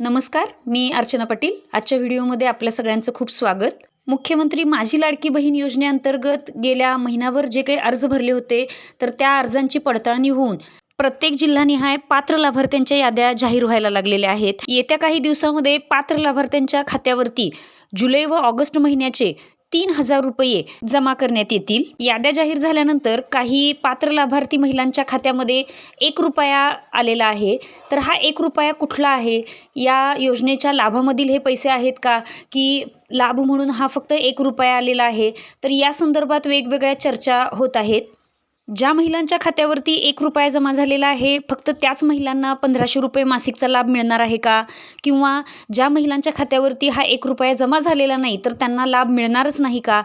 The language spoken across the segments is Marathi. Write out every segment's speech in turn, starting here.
नमस्कार मी अर्चना पाटील. आजच्या व्हिडिओमध्ये आपल्या सगळ्यांचं खूप स्वागत. मुख्यमंत्री माझी लाडकी बहीण योजनेअंतर्गत गेल्या महिनाभर जे काही अर्ज भरले होते तर त्या अर्जांची पडताळणी होऊन प्रत्येक जिल्हानिहाय पात्र लाभार्थ्यांच्या याद्या जाहीर व्हायला लागलेल्या आहेत. येत्या काही दिवसामध्ये पात्र लाभार्थ्यांच्या खात्यावरती जुलै व ऑगस्ट महिन्याचे तीन हजार रुपये जमा करण्यात येतील. याद्या जाहीर झाल्यानंतर काही पात्र लाभार्थी महिलांच्या खात्यामध्ये एक रुपया आलेला आहे. तर हा एक रुपया कुठला आहे? या योजनेच्या लाभामधील हे पैसे आहेत का? की लाभ म्हणून हा फक्त एक रुपया आलेला आहे. तर या संदर्भात वेगवेगळ्या चर्चा होत आहेत. ज्या महिलांच्या खात्यावरती एक रुपया जमा झालेला आहे फक्त त्याच महिलांना पंधराशे रुपये मासिकचा लाभ मिळणार आहे का? किंवा ज्या महिलांच्या खात्यावरती हा एक रुपया जमा झालेला नाही तर त्यांना लाभ मिळणारच नाही का?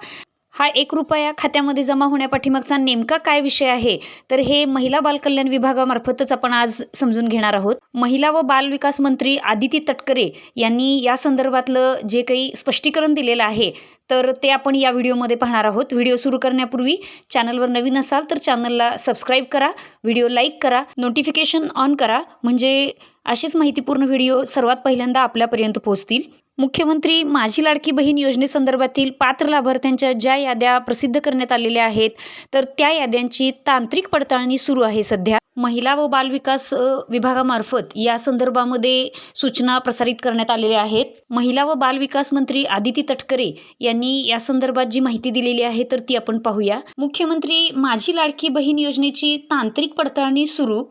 हा एक रुपया खात्यामध्ये जमा होण्यापाठीमागचा नेमका काय विषय आहे? तर हे महिला बालकल्याण विभागामार्फतच आपण आज समजून घेणार आहोत. महिला व बाल विकास मंत्री आदिती तटकरे यांनी या संदर्भातलं जे काही स्पष्टीकरण दिलेलं आहे तर ते आपण या व्हिडिओमध्ये पाहणार आहोत. व्हिडिओ सुरू करण्यापूर्वी चॅनलवर नवीन असाल तर चॅनलला सबस्क्राईब करा व्हिडिओ लाईक करा नोटिफिकेशन ऑन करा म्हणजे अशीच माहितीपूर्ण व्हिडिओ सर्वात पहिल्यांदा आपल्यापर्यंत पोहोचतील. मुख्यमंत्री माझी लाडकी बहीण योजनेसंदर्भातील पात्र लाभार्थ्यांच्या ज्या याद्या प्रसिद्ध करण्यात आलेल्या आहेत तर त्या याद्यांची तांत्रिक पडताळणी सुरू आहे सध्या. महिला व बालविकास विभागामार्फत या संदर्भामध्ये सूचना प्रसारित करण्यात आलेल्या आहेत. महिला व बालविकास मंत्री आदिती तटकरे यांनी या संदर्भात जी माहिती दिलेली आहे तर ती आपण पाहूया. मुख्यमंत्री माझी लाडकी बहीण योजनेची तांत्रिक पडताळणी सुरू.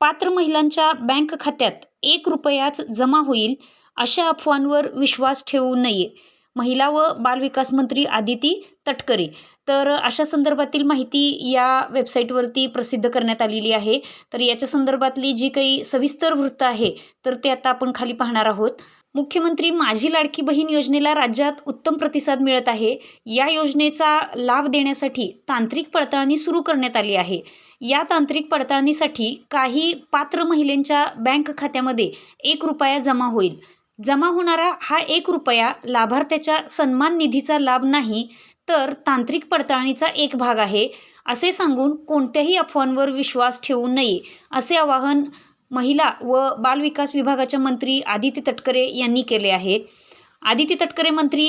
पात्र महिलांच्या बँक खात्यात एक रुपयाच जमा होईल अशा अफवांवर विश्वास ठेवू नये. महिला व बालविकास मंत्री आदिती तटकरे. तर अशा संदर्भातील माहिती या वेबसाईटवरती प्रसिद्ध करण्यात आलेली आहे. तर याच्या संदर्भातली जी काही सविस्तर वृत्त आहे तर ते आता आपण खाली पाहणार आहोत. मुख्यमंत्री माझी लाडकी बहीण योजनेला राज्यात उत्तम प्रतिसाद मिळत आहे. या योजनेचा लाभ देण्यासाठी तांत्रिक पडताळणी सुरू करण्यात आली आहे. या तांत्रिक पडताळणीसाठी काही पात्र महिलांच्या बँक खात्यामध्ये एक रुपया जमा होईल. जमा होणारा हा एक रुपया लाभार्थ्याच्या सन्मान निधीचा लाभ नाही तर तांत्रिक पडताळणीचा एक भाग आहे असे सांगून कोणत्याही अफवांवर विश्वास ठेवू नये असे आवाहन महिला व बालविकास विभागाच्या मंत्री आदिती तटकरे यांनी केले आहे. आदिती तटकरे मंत्री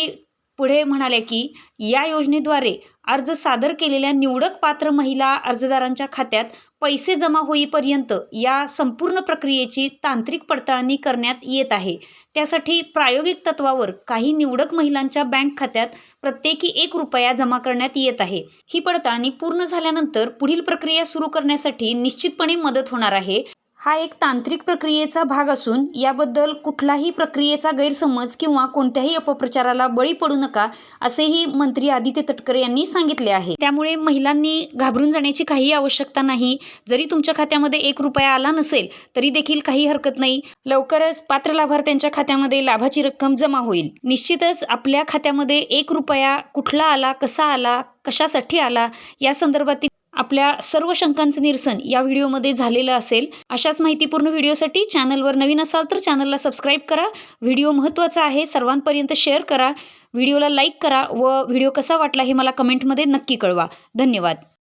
पुढे म्हणाले की या योजनेद्वारे अर्ज सादर केलेल्या निवडक पात्र महिला अर्जदारांच्या खात्यात पैसे जमा होईपर्यंत या संपूर्ण प्रक्रियेची तांत्रिक पडताळणी करण्यात येत आहे. त्यासाठी प्रायोगिक तत्वावर काही निवडक महिलांच्या बँक खात्यात प्रत्येकी एक रुपया जमा करण्यात येत आहे. ही पडताळणी पूर्ण झाल्यानंतर पुढील प्रक्रिया सुरू करण्यासाठी निश्चितपणे मदत होणार आहे. हा एक तांत्रिक प्रक्रियेचा भाग असून याबद्दल कुठलाही प्रक्रियेचा गैरसमज किंवा कोणत्याही अपप्रचाराला बळी पडू नका असेही मंत्री आदित्य तटकरे यांनी सांगितले आहे. त्यामुळे महिलांनी घाबरून जाण्याची काही आवश्यकता नाही. जरी तुमच्या खात्यामध्ये एक रुपया आला नसेल तरी देखील काही हरकत नाही. लवकरच पात्र लाभार्थ्यांच्या खात्यामध्ये लाभाची रक्कम जमा होईल. निश्चितच आपल्या खात्यामध्ये एक रुपया कुठला आला कसा आला कशासाठी आला या संदर्भातील आपल्या सर्व शंकांचं निरसन या व्हिडिओमध्ये झालेलं असेल अशाच माहितीपूर्ण व्हिडिओसाठी चॅनलवर नवीन असाल तर चॅनलला सबस्क्राईब करा. व्हिडिओ महत्त्वाचा आहे सर्वांपर्यंत शेअर करा. व्हिडिओला लाईक करा व व्हिडिओ कसा वाटला हे मला कमेंटमध्ये नक्की कळवा. धन्यवाद.